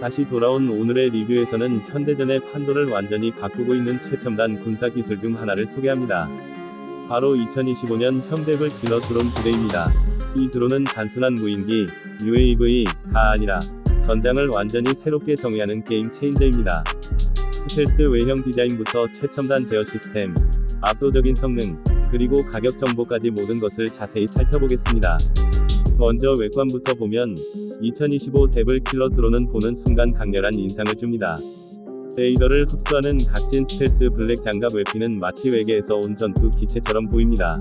다시 돌아온 오늘의 리뷰에서는 현대전의 판도를 완전히 바꾸고 있는 최첨단 군사 기술 중 하나를 소개합니다. 바로 2025년 현대블 킬러 드론 부대입니다. 이 드론은 단순한 무인기, UAV가 아니라 전장을 완전히 새롭게 정의하는 게임 체인저입니다. 스텔스 외형 디자인부터 최첨단 제어 시스템, 압도적인 성능, 그리고 가격 정보까지 모든 것을 자세히 살펴보겠습니다. 먼저 외관부터 보면 2025 데블 킬러 드론은 보는 순간 강렬한 인상을 줍니다. 레이더를 흡수하는 각진 스텔스 블랙 장갑 외피는 마치 외계에서 온 전투 기체처럼 보입니다.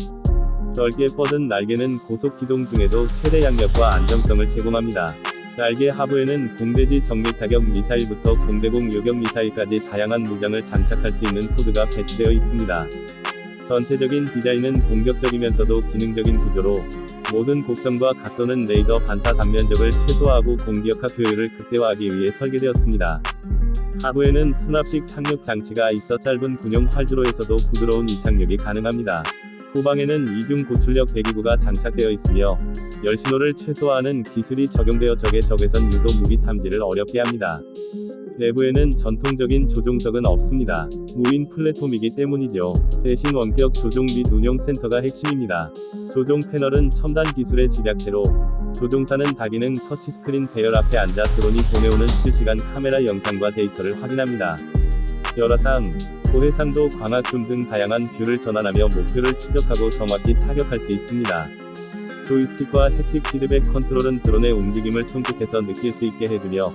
넓게 뻗은 날개는 고속 기동 중에도 최대 양력과 안정성을 제공합니다. 날개 하부에는 공대지 정밀 타격 미사일부터 공대공 요격 미사일까지 다양한 무장을 장착할 수 있는 코드가 배치되어 있습니다. 전체적인 디자인은 공격적이면서도 기능적인 구조로 모든 곡선과 각도는 레이더 반사 단면적을 최소화하고 공기역학 효율을 극대화하기 위해 설계되었습니다. 하부에는 수납식 착륙 장치가 있어 짧은 군용 활주로에서도 부드러운 이착륙이 가능합니다. 후방에는 이중 고출력 배기구가 장착되어 있으며 열신호를 최소화하는 기술이 적용되어 적의 적외선 유도 무기 탐지를 어렵게 합니다. 내부에는 전통적인 조종석은 없습니다. 무인 플랫폼이기 때문이죠. 대신 원격 조종 및 운용 센터가 핵심입니다. 조종 패널은 첨단 기술의 집약체로 조종사는 다기능 터치스크린 배열 앞에 앉아 드론이 보내오는 실시간 카메라 영상과 데이터를 확인합니다. 열화상, 고해상도 광학줌 등 다양한 뷰를 전환하며 목표를 추적하고 정확히 타격할 수 있습니다. 조이스틱과 햅틱 피드백 컨트롤은 드론의 움직임을 손끝에서 느낄 수 있게 해주며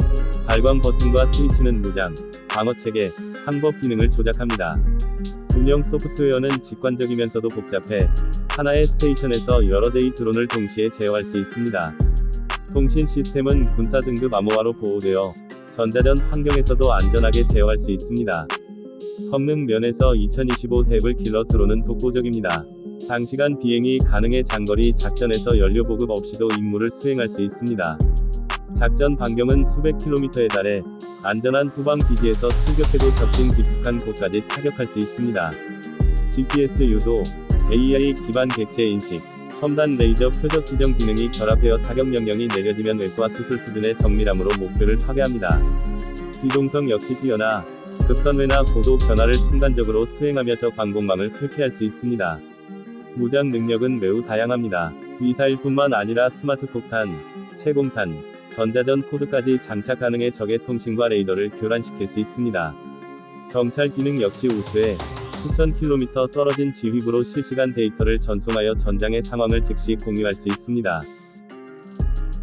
발광 버튼과 스위치는 무장, 방어 체계, 항법 기능을 조작합니다. 운영 소프트웨어는 직관적이면서도 복잡해 하나의 스테이션에서 여러 대의 드론을 동시에 제어할 수 있습니다. 통신 시스템은 군사 등급 암호화로 보호되어 전자전 환경에서도 안전하게 제어할 수 있습니다. 성능 면에서 2025 데블 킬러 드론은 독보적입니다. 장시간 비행이 가능해 장거리 작전에서 연료 보급 없이도 임무를 수행할 수 있습니다. 작전 반경은 수백 킬로미터에 달해 안전한 후방 기지에서 출격해도 적진 깊숙한 곳까지 타격할 수 있습니다. GPS 유도, AI 기반 객체 인식, 첨단 레이저 표적 지정 기능이 결합되어 타격 명령이 내려지면 외과 수술 수준의 정밀함으로 목표를 파괴합니다. 기동성 역시 뛰어나 급선회나 고도 변화를 순간적으로 수행하며 적 방공망을 회피할 수 있습니다. 무장 능력은 매우 다양합니다. 미사일뿐만 아니라 스마트 폭탄, 채공탄, 전자전 코드까지 장착 가능해 적의 통신과 레이더를 교란시킬 수 있습니다. 정찰 기능 역시 우수해 수천 킬로미터 떨어진 지휘부로 실시간 데이터를 전송하여 전장의 상황을 즉시 공유할 수 있습니다.